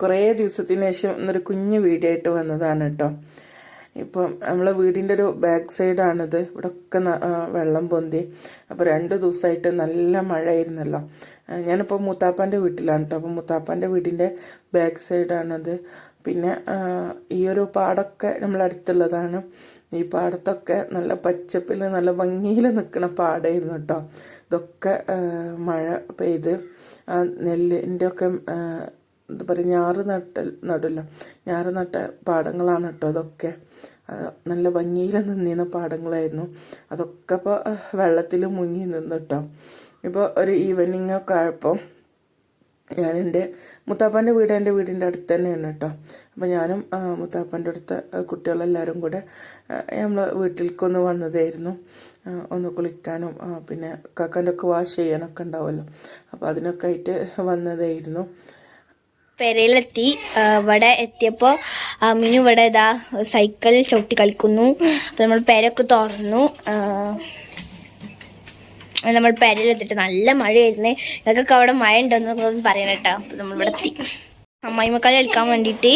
കുറേ ദിവസത്തിന് ശേഷം ഇന്നൊരു കുഞ്ഞു വീഡിയോ ആയിട്ട് വന്നതാണ് കേട്ടോ. ഇപ്പം നമ്മളെ വീടിന്റെ ഒരു ബാക്ക് സൈഡാണിത് ഇവിടെ ഒക്കെ വെള്ളം പൊന്തി. അപ്പോൾ രണ്ട് ദിവസമായിട്ട് നല്ല മഴയായിരുന്നല്ലോ. ഞാനിപ്പോൾ മൂത്താപ്പാന്റെ വീട്ടിലാണ് കേട്ടോ. അപ്പോൾ മൂത്താപ്പാന്റെ വീടിന്റെ ബാക്ക് സൈഡാണത് പിന്നെ ഈ ഒരു പാടമൊക്കെ നമ്മളടുത്തുള്ളതാണ് ഈ പാടത്തൊക്കെ നല്ല പച്ചപ്പിൽ നല്ല ഭംഗിയിൽ നിൽക്കുന്ന പാടായിരുന്നു കേട്ടോ. ഇതൊക്കെ മഴ പെയ്ത് നെല്ലിന്റെ ഒക്കെ എന്താ പറയുക ഞാറ് നട്ട നടില്ല. ഞാറ് നട്ട പാടങ്ങളാണ് കേട്ടോ അതൊക്കെ. നല്ല ഭംഗിയിൽ നിന്നിരുന്ന പാടങ്ങളായിരുന്നു. അതൊക്കെ ഇപ്പോൾ വെള്ളത്തിൽ മുങ്ങി നിന്നു കേട്ടോ. ഇപ്പോൾ ഒരു ഈവനിങ് ഒക്കെ ആയപ്പോൾ ഞാൻ എന്റെ മുത്താപ്പാന്റെ വീട് എന്റെ വീടിന്റെ അടുത്ത് തന്നെയാണ് കേട്ടോ. അപ്പോൾ ഞാനും മുത്താപ്പന്റെ അടുത്ത കുട്ടികളെല്ലാവരും കൂടെ നമ്മൾ വീട്ടിലേക്കൊന്ന് വന്നതായിരുന്നു. ഒന്ന് കുളിക്കാനും പിന്നെ കാക്കാന്റെ ഒക്കെ വാഷ് ചെയ്യാനൊക്കെ ഉണ്ടാവുമല്ലോ. അപ്പോൾ അതിനൊക്കെ ആയിട്ട് വന്നതായിരുന്നു. പെരയിലെത്തി. ഇവിടെ എത്തിയപ്പോൾ അമ്മിനു ഇവിടെ ഇതാ സൈക്കിൾ ചവിട്ടി കളിക്കുന്നു. അപ്പോൾ നമ്മൾ പെരയൊക്കെ തുറന്നു. നമ്മൾ പെരയിലെത്തിയിട്ട് നല്ല മഴയായിരുന്നു. ഞങ്ങൾക്കൊക്കെ അവിടെ മഴ ഉണ്ടെന്ന് പറയണം കേട്ടോ. അപ്പോൾ നമ്മൾ ഇവിടെ എത്തി. അമ്മായിമക്കാൽ കളിക്കാൻ വേണ്ടിയിട്ട്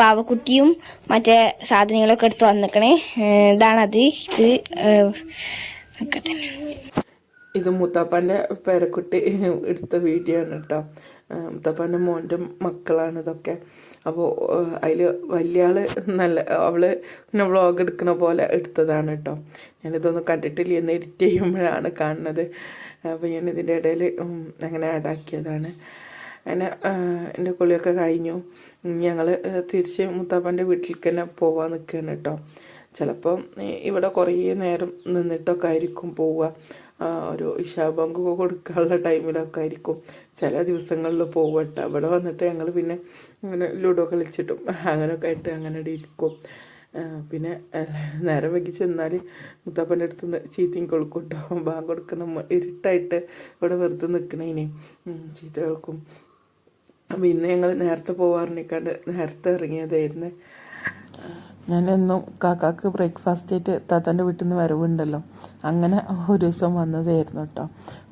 പാവക്കുട്ടിയും മറ്റേ സാധനങ്ങളൊക്കെ എടുത്ത് വന്നിക്കണേ. ഇതാണത്. ഇത് ഇത് മുത്താപ്പാന്റെ പേരക്കുട്ടി എടുത്ത വീഡിയോ ആണ് കേട്ടോ. മുത്താപ്പാന്റെ മോന്റെ മക്കളാണ് ഇതൊക്കെ. അപ്പോൾ അതിൽ വലിയ ആൾ നല്ല അവൾ പിന്നെ വ്ളോഗ് എടുക്കുന്ന പോലെ എടുത്തതാണ് കേട്ടോ ഞാനിതൊന്നും കണ്ടിട്ടില്ല എന്ന് എഡിറ്റ് ചെയ്യുമ്പോഴാണ് കാണുന്നത്. അപ്പോൾ ഞാൻ ഇതിന്റെ ഇടയിൽ അങ്ങനെ ആഡാക്കിയതാണ് അങ്ങനെ എന്റെ കുളിയൊക്കെ കഴിഞ്ഞു. ഞങ്ങൾ തിരിച്ച് മുത്തപ്പന്റെ വീട്ടിലേക്ക് തന്നെ പോവാൻ നിൽക്കുകയാണ് കേട്ടോ ചിലപ്പം ഇവിടെ കുറേ നേരം നിന്നിട്ടൊക്കെ ആയിരിക്കും പോവുക ഒരു ഇഷാബങ്കൊക്കെ കൊടുക്കാനുള്ള ടൈമിലൊക്കെ ആയിരിക്കും. ചില ദിവസങ്ങളിൽ പോവട്ടെ. അവിടെ വന്നിട്ട് ഞങ്ങൾ പിന്നെ ഇങ്ങനെ ലുഡോ കളിച്ചിട്ടും അങ്ങനെയൊക്കെ ആയിട്ട് അങ്ങനെ ഇരിക്കും. പിന്നെ നേരം വൈകി ചെന്നാൽ മുത്താപ്പന്റെ അടുത്ത് നിന്ന് ചീത്തയും കൊളുക്കൂട്ടോ കേട്ടോ ബാങ്ക് കൊടുക്കണം ഇരുട്ടായിട്ട് ഇവിടെ വെറുതെ നിൽക്കണേനെ ചീത്ത കേൾക്കും. പിന്നെ ഞങ്ങൾ നേരത്തെ പോവാറിനിക്കാണ്ട് നേരത്തെ ഇറങ്ങിയതായിരുന്നു. ഞാനെന്നും കാക്കാക്ക് ബ്രേക്ക്ഫാസ്റ്റ് ആയിട്ട് താത്താന്റെ വീട്ടിൽ നിന്ന് വരവുണ്ടല്ലോ. അങ്ങനെ ഒരു ദിവസം വന്നതായിരുന്നു കേട്ടോ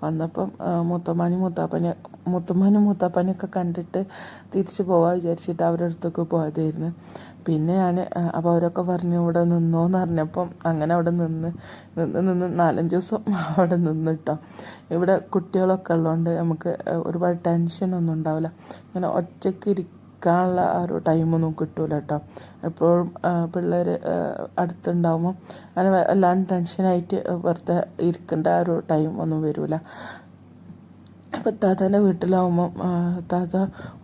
വന്നപ്പം മുത്തമ്മാനി മൂത്താപ്പനെ മുത്തമ്മാനും മൂത്താപ്പനെയൊക്കെ കണ്ടിട്ട് തിരിച്ച് പോവാൻ വിചാരിച്ചിട്ട് അവരുടെ അടുത്തൊക്കെ പോയതായിരുന്നു. പിന്നെ ഞാൻ അപ്പോൾ അവരൊക്കെ പറഞ്ഞു ഇവിടെ നിന്നോ എന്ന് പറഞ്ഞപ്പം അങ്ങനെ അവിടെ നിന്ന് നിന്ന് നിന്ന് നാലഞ്ച് ദിവസം അവിടെ നിന്ന് കേട്ടോ ഇവിടെ കുട്ടികളൊക്കെ ഉള്ളതുകൊണ്ട് നമുക്ക് ഒരുപാട് ടെൻഷനൊന്നും ഉണ്ടാവില്ല. ഇങ്ങനെ ഒറ്റയ്ക്ക് ഇരിക്കും നിൽക്കാനുള്ള ആ ഒരു ടൈമൊന്നും കിട്ടൂല കേട്ടോ എപ്പോഴും പിള്ളേർ അടുത്തുണ്ടാവുമ്പോൾ അങ്ങനെ എല്ലാം ടെൻഷനായിട്ട് വെറുതെ ഇരിക്കേണ്ട ആ ഒരു ടൈം ഒന്നും വരില്ല അപ്പം താത്താന്റെ വീട്ടിലാവുമ്പം താത്ത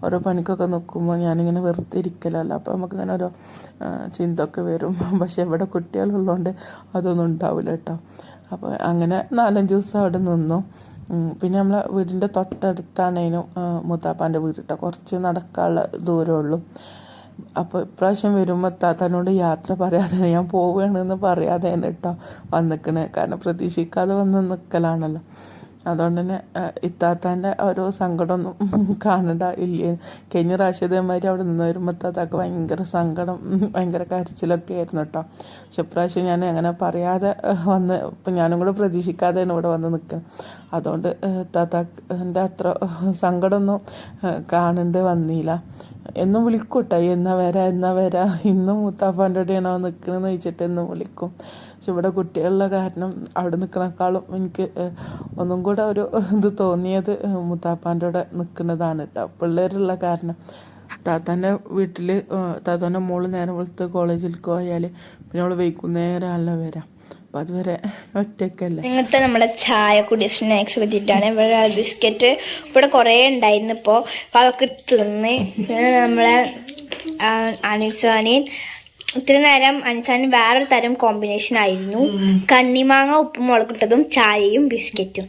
ഓരോ പണിക്കൊക്കെ നിൽക്കുമ്പോൾ ഞാനിങ്ങനെ വെറുതെ ഇരിക്കലല്ല. അപ്പോൾ നമുക്കിങ്ങനെ ഓരോ ചിന്തൊക്കെ വരും. പക്ഷെ ഇവിടെ കുട്ടികളുള്ളതുകൊണ്ട് അതൊന്നും ഉണ്ടാവില്ല കേട്ടോ അപ്പോൾ അങ്ങനെ നാലഞ്ച് ദിവസം അവിടെ നിന്നു. പിന്നെ നമ്മളെ വീടിന്റെ തൊട്ടടുത്താണേനും മുത്താപ്പാന്റെ വീട് കുറച്ച് നടക്കാനുള്ള ദൂരമുള്ളൂ. അപ്പോൾ ഇപ്രാവശ്യം വരുമ്പോൾ താത്താനോട് യാത്ര പറയാതെ ഞാൻ പോവുകയാണെന്ന് പറയാതെ തന്നെ കേട്ടോ വന്നിക്കണേ. കാരണം പ്രതീക്ഷിക്കാതെ വന്ന് നിൽക്കലാണല്ലോ അതുകൊണ്ട് തന്നെ ഇത്താത്താന്റെ ഓരോ സങ്കടമൊന്നും കാണണ്ട ഇല്ല? കഴിഞ്ഞ പ്രാവശ്യതേമാതിരി അവിടെ നിന്ന് വരുമ്പോൾ ഇത്താത്താക്ക് ഭയങ്കര സങ്കടം ഭയങ്കര കരച്ചിലൊക്കെ ആയിരുന്നു കേട്ടോ പക്ഷെ ഇപ്രാവശ്യം ഞാൻ അങ്ങനെ പറയാതെ വന്ന് ഇപ്പം ഞാനും കൂടെ പ്രതീക്ഷിക്കാതെയാണ് ഇവിടെ വന്ന് നിൽക്കുന്നത് അതുകൊണ്ട് ഇത്താത്താന്റെ അത്ര സങ്കടമൊന്നും കാണണ്ട് വന്നില്ല. എന്നും വിളിക്കും കേട്ടോ എന്നാ വരാ എന്നാ വരാ ഇന്നും മുത്താപ്പാന്റെ കൂടെയാണോ നിൽക്കണമെന്ന് ചോദിച്ചിട്ട് എന്നും വിളിക്കും. പക്ഷെ ഇവിടെ കുട്ടികളുടെ കാരണം അവിടെ നിൽക്കണേക്കാളും എനിക്ക് ഒന്നും കൂടെ ഒരു ഇത് തോന്നിയത് മുത്താപ്പാന്റെ കൂടെ നിൽക്കുന്നതാണ് കേട്ടോ. പിള്ളേരുള്ള കാരണം. താത്താന്റെ വീട്ടിൽ താത്താന്റെ മോൾ നേരം വെളുത്ത് കോളേജിലേക്ക് പോയാൽ പിന്നെ അവൾ വൈകുന്നേരമല്ല വരാം. അപ്പം അതുവരെ ഒറ്റയ്ക്കല്ലേ? ഇങ്ങനത്തെ നമ്മുടെ ചായ കുടി സ്നാക്സ് കിട്ടിയിട്ടാണ് ഇവിടെ ബിസ്ക്കറ്റ് ഇവിടെ കുറേ ഉണ്ടായിരുന്നു ഇപ്പോൾ അപ്പോൾ അതൊക്കെ തിന്ന് നമ്മളെ ആ, അനിസാനിൻ ഇത്ര നേരം അനുസാൻ വേറൊരു തരം കോമ്പിനേഷൻ ആയിരുന്നു. കണ്ണിമാങ്ങ ഉപ്പും മുളകിട്ടതും ചായയും ബിസ്ക്കറ്റും.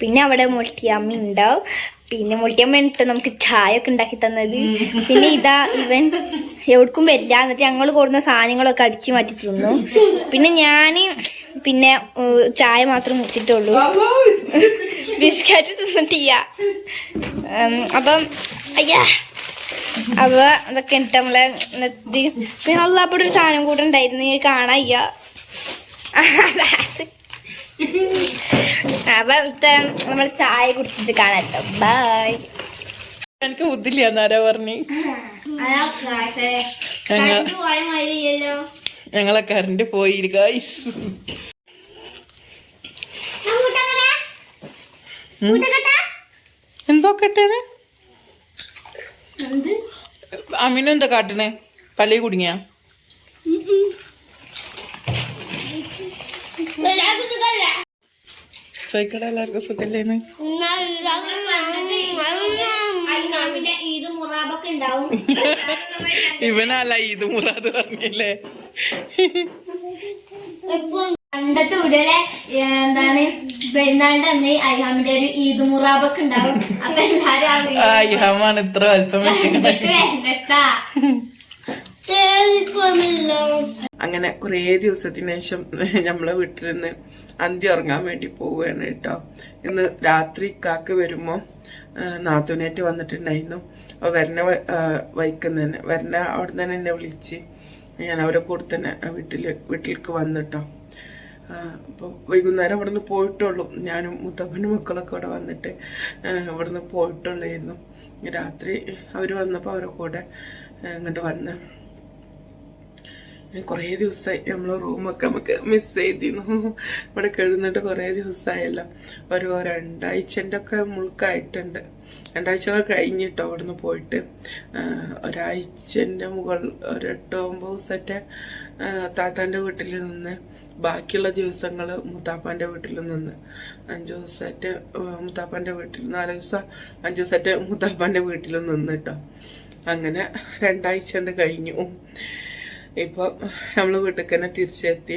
പിന്നെ അവിടെ മുളക്കിയമ്മ ഉണ്ടാവും. പിന്നെ മുളക്കിയമ്മ ഇട്ട് നമുക്ക് ചായ ഒക്കെ ഉണ്ടാക്കി തന്നത്. പിന്നെ ഇതാ ഇവൻ എവിടേക്കും വരില്ല. എന്നിട്ട് ഞങ്ങൾ കൊടുക്കുന്ന സാധനങ്ങളൊക്കെ അടിച്ചു മാറ്റി തിന്നു. പിന്നെ ഞാൻ പിന്നെ ചായ മാത്രം മുടിച്ചിട്ടുള്ളൂ ബിസ്ക്കറ്റ് തിന്നിട്ടില്ല. അപ്പം അയ്യാ. അപ്പൊ അതൊക്കെ എന്നിട്ട് നമ്മളെ നിർത്തി. പിന്നെ അള്ളാപ്പടെ ഒരു സാധനം കൂടെ ഉണ്ടായിരുന്നു ഇത് കാണായ്യ അപ്പൊ നമ്മൾ ചായ കുടിച്ചിട്ട് കാണാട്ടോ ബൈ എനിക്ക് ബുദ്ധില്ല എന്നാരോ പറഞ്ഞു? ഞങ്ങളെ കറണ്ട് പോയി ഗൈസ് എന്തോ കെട്ടേന്ന് അമീനും എന്താ കാട്ടണേ? പള്ളി കുടുങ്ങിയ? ചോയ്ക്കട എല്ലാവർക്കും സുഖല്ലേന്ന്? ഇവനല്ല ഈദ് മുറാബൊക്കെ ഉണ്ടാവും ഇവനല്ല ഇത് മുറാദ് പറഞ്ഞില്ലേ? പണ്ടത്തെ ഉടലെ എന്താണ് പെരുന്നാളിന്റെ അന്ന് അയ്യാമിന്റെ ഒരു ഈദ് മുറാബൊക്കെ ഉണ്ടാവും. അപ്പൊ എല്ലാരും ഇത്ര അല്പം വരണ്ടാ. അങ്ങനെ കുറേ ദിവസത്തിന് ശേഷം നമ്മളെ വീട്ടിൽ നിന്ന് അന്തി ഉറങ്ങാൻ വേണ്ടി പോവുകയാണ് കേട്ടോ. ഇന്ന് രാത്രി കാക്ക് വരുമ്പോൾ നാത്തുനേറ്റ് വന്നിട്ടുണ്ടായിരുന്നു. അപ്പോൾ വരണ വൈക്കുന്നതിന് വരണ അവിടെ തന്നെ എന്നെ വിളിച്ച് ഞാൻ അവരെ കൂടെ തന്നെ വീട്ടിൽ വീട്ടിലേക്ക് വന്നിട്ടോ അപ്പോൾ വൈകുന്നേരം അവിടെ നിന്ന് പോയിട്ടുള്ളൂ. ഞാനും മുത്തപ്പനും മക്കളൊക്കെ അവിടെ വന്നിട്ട് ഇവിടുന്ന് പോയിട്ടുള്ളായിരുന്നു. രാത്രി അവർ വന്നപ്പോൾ അവരെ കൂടെ ഇങ്ങോട്ട് വന്ന്. കുറേ ദിവസമായി നമ്മൾ റൂമൊക്കെ നമുക്ക് മിസ് ചെയ്തിരുന്നു. ഇവിടെ കിടന്നിട്ട് കുറേ ദിവസമായല്ലോ ഒരു രണ്ടാഴ്ചന്റെ ഒക്കെ മുൾക്കായിട്ടുണ്ട് രണ്ടാഴ്ച ഒക്കെ കഴിഞ്ഞിട്ടോ അവിടുന്ന് പോയിട്ട്. ഒരാഴ്ചന്റെ മുകൾ ഒരു എട്ടോ ഒമ്പത് ദിവസത്തെ താത്താന്റെ വീട്ടിൽ നിന്ന് ബാക്കിയുള്ള ദിവസങ്ങൾ മുത്താപ്പാന്റെ വീട്ടിൽ നിന്ന്. അഞ്ച് ദിവസത്തെ മുത്താപ്പാന്റെ വീട്ടിൽ നാല് ദിവസം അഞ്ച് ദിവസത്തെ മുത്താപ്പാന്റെ വീട്ടിൽ നിന്ന് കേട്ടോ അങ്ങനെ രണ്ടാഴ്ച കഴിഞ്ഞു. ഇപ്പോൾ നമ്മൾ വീട്ടിൽ തന്നെ തിരിച്ചെത്തി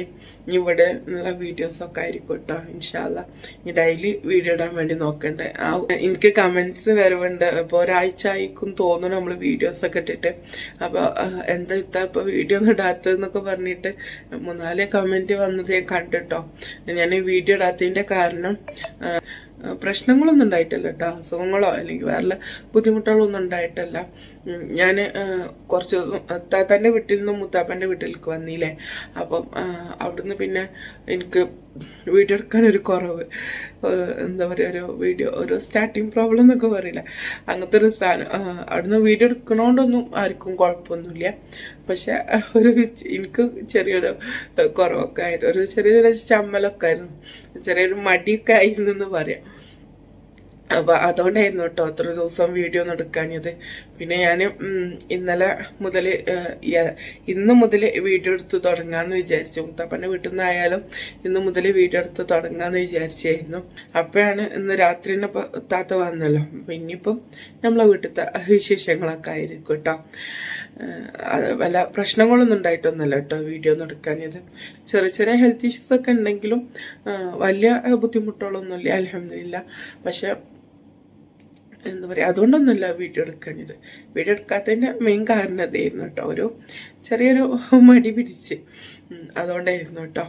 ഇവിടെ ഉള്ള വീഡിയോസൊക്കെ ആയിരിക്കും കേട്ടോ ഇൻഷാല്ല ഇനി ഡെയിലി വീഡിയോ ഇടാൻ വേണ്ടി നോക്കണ്ടേ. ആ എനിക്ക് കമന്റ്സ് വരവുണ്ട്. ഇപ്പോൾ ഒരാഴ്ച ആയിക്കും തോന്നുന്നു നമ്മൾ വീഡിയോസൊക്കെ ഇട്ടിട്ട്. അപ്പോൾ എന്താ ഇത്താ ഇപ്പോൾ വീഡിയോ ഒന്നും ഇടാത്തതെന്നൊക്കെ പറഞ്ഞിട്ട് മൂന്നാൽ കമന്റ് വന്നത് ഞാൻ കണ്ടിട്ടോ. ഞാൻ വീഡിയോ ഇടാത്തതിന്റെ കാരണം പ്രശ്നങ്ങളൊന്നും ഉണ്ടായിട്ടില്ല കേട്ടോ അസുഖങ്ങളോ അല്ലെങ്കിൽ വേറെ ബുദ്ധിമുട്ടുകളൊന്നും ഉണ്ടായിട്ടല്ല. ഞാൻ കുറച്ച് ദിവസം താത്താന്റെ വീട്ടിൽ നിന്നും മുത്താപ്പന്റെ വീട്ടിലേക്ക് വന്നില്ലേ. അപ്പം അവിടുന്ന് പിന്നെ എനിക്ക് വീഡിയോ എടുക്കാനൊരു കുറവ് എന്താ പറയുക ഒരു വീഡിയോ ഒരു സ്റ്റാർട്ടിങ് പ്രോബ്ലം എന്നൊക്കെ പറയില്ല. അങ്ങനത്തെ ഒരു സാധനം അവിടുന്ന് വീഡിയോ എടുക്കണോണ്ടൊന്നും ആർക്കും കുഴപ്പമൊന്നുമില്ല. പക്ഷെ ഒരു എനിക്ക് ചെറിയൊരു കുറവൊക്കെ ആയിരുന്നു. ഒരു ചെറിയ ചെറിയ ചമ്മലൊക്കെ ആയിരുന്നു. ചെറിയൊരു മടിയൊക്കെ ആയിരുന്നു എന്ന് പറയാം. അപ്പൊ അതുകൊണ്ടായിരുന്നു കേട്ടോ അത്ര ദിവസം വീഡിയോ ഒന്നും എടുക്കാഞ്ഞത്. പിന്നെ ഞാൻ ഇന്നലെ മുതൽ ഇന്ന് മുതൽ വീഡിയോ എടുത്ത് തുടങ്ങാന്ന് വിചാരിച്ചു. മുത്തപ്പന്റെ വീട്ടിൽ നിന്നായാലും ഇന്ന് മുതൽ വീഡിയോ എടുത്ത് തുടങ്ങാന്ന് വിചാരിച്ചായിരുന്നു. അപ്പോഴാണ് ഇന്ന് രാത്രി തന്നെ താത്ത വന്നല്ലോ. ഇനിയിപ്പം നമ്മളെ വീട്ടിലത്തെ വിശേഷങ്ങളൊക്കെ ആയിരിക്കും കേട്ടോ. വല്ല പ്രശ്നങ്ങളൊന്നും ഉണ്ടായിട്ടൊന്നുമല്ല കേട്ടോ വീഡിയോ ഒന്നും എടുക്കാഞ്ഞത്. ചെറിയ ചെറിയ ഹെൽത്ത് ഇഷ്യൂസ് ഒക്കെ ഉണ്ടെങ്കിലും വലിയ ബുദ്ധിമുട്ടുകളൊന്നുമില്ല അലഹമില്ല പക്ഷെ എന്താ പറയുക അതുകൊണ്ടൊന്നുമല്ല വീഡിയോ എടുക്കാഞ്ഞത്. വീഡിയോ എടുക്കാത്തതിന്റെ മെയിൻ കാരണം അതായിരുന്നു കേട്ടോ. ഒരു ചെറിയൊരു മടി പിടിച്ച്. അതുകൊണ്ടായിരുന്നു കേട്ടോ.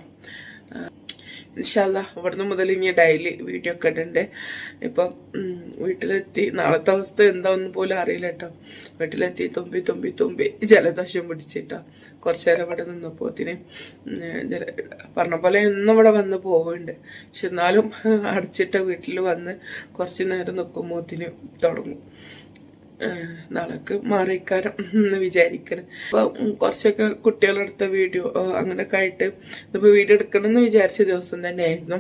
ഇൻഷാല്ല ഇവിടുന്ന് മുതൽ ഇനി ഡെയിലി വീഡിയോ ഒക്കെ ഇടണ്ട്. ഇപ്പം വീട്ടിലെത്തി. നാളത്തെ അവസ്ഥ എന്താണെന്ന് പോലും അറിയില്ല കേട്ടോ വീട്ടിലെത്തി തുമ്പി തുമ്പി തുമ്പി ജലദോഷം പിടിച്ചിട്ടോ. കുറച്ച് നേരം ഇവിടെ നിന്നപ്പോത്തിന് ജല പറഞ്ഞ പോലെ എന്നും ഇവിടെ വന്ന് പോവുന്നുണ്ട് പക്ഷെ എന്നാലും അടച്ചിട്ട വീട്ടിൽ വന്ന് കുറച്ച് നേരം നിൽക്കുമ്പോൾ അതിന് തുടങ്ങും. നാളേക്ക് മാറിക്കാരം എന്ന് വിചാരിക്കണം. അപ്പൊ ഉം കുറച്ചൊക്കെ കുട്ടികളെടുത്ത വീഡിയോ അങ്ങനെയൊക്കെ ആയിട്ട് ഇപ്പൊ വീഡിയോ എടുക്കണം എന്ന് വിചാരിച്ച ദിവസം തന്നെയായിരുന്നു.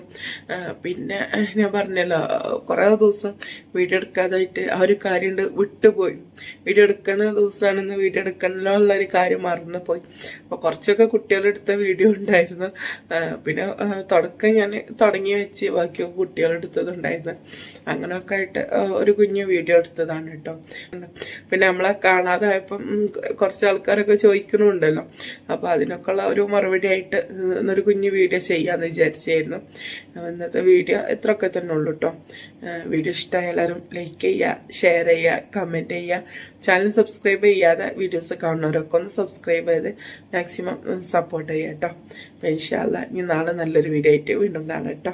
പിന്നെ ഞാൻ പറഞ്ഞല്ലോ കുറേ ദിവസം വീഡിയോ എടുക്കാതായിട്ട് ആ ഒരു കാര്യം വിട്ടുപോയി. വീഡിയോ എടുക്കണ ദിവസമാണെന്ന് വീഡിയോ എടുക്കണല്ലോ ഉള്ള ഒരു കാര്യം മറന്നു പോയി അപ്പോൾ കുറച്ചൊക്കെ കുട്ടികളെടുത്ത വീഡിയോ ഉണ്ടായിരുന്നു. പിന്നെ തുടക്കം ഞാൻ തുടങ്ങി വെച്ച് ബാക്കിയൊക്കെ കുട്ടികളെടുത്തതുണ്ടായിരുന്നു. അങ്ങനെയൊക്കെ ആയിട്ട് ഒരു കുഞ്ഞു വീഡിയോ എടുത്തതാണ് കേട്ടോ. പിന്നെ നമ്മളെ കാണാതായപ്പം കുറച്ച് ആൾക്കാരൊക്കെ ചോദിക്കണുണ്ടല്ലോ അപ്പോൾ അതിനൊക്കെ ഉള്ള ഒരു മറുപടി ആയിട്ട് ഒരു കുഞ്ഞു വീഡിയോ ചെയ്യാമെന്ന് വിചാരിച്ചായിരുന്നു. ഇന്നത്തെ വീഡിയോ ഇത്രയൊക്കെ തന്നെ ഉള്ളൂ കേട്ടോ വീഡിയോ ഇഷ്ടമായ എല്ലാവരും ലൈക്ക് ചെയ്യുക ഷെയർ ചെയ്യുക കമന്റ് ചെയ്യുക. ചാനൽ സബ്സ്ക്രൈബ് ചെയ്യാതെ വീഡിയോസ് കാണുന്നവരൊക്കെ ഒന്ന് സബ്സ്ക്രൈബ് ചെയ്ത് മാക്സിമം സപ്പോർട്ട് ചെയ്യുക കേട്ടോ അപ്പം ഇൻഷാല്ല ഇനി നാളെ നല്ലൊരു വീഡിയോ ആയിട്ട് വീണ്ടും കാണാം കേട്ടോ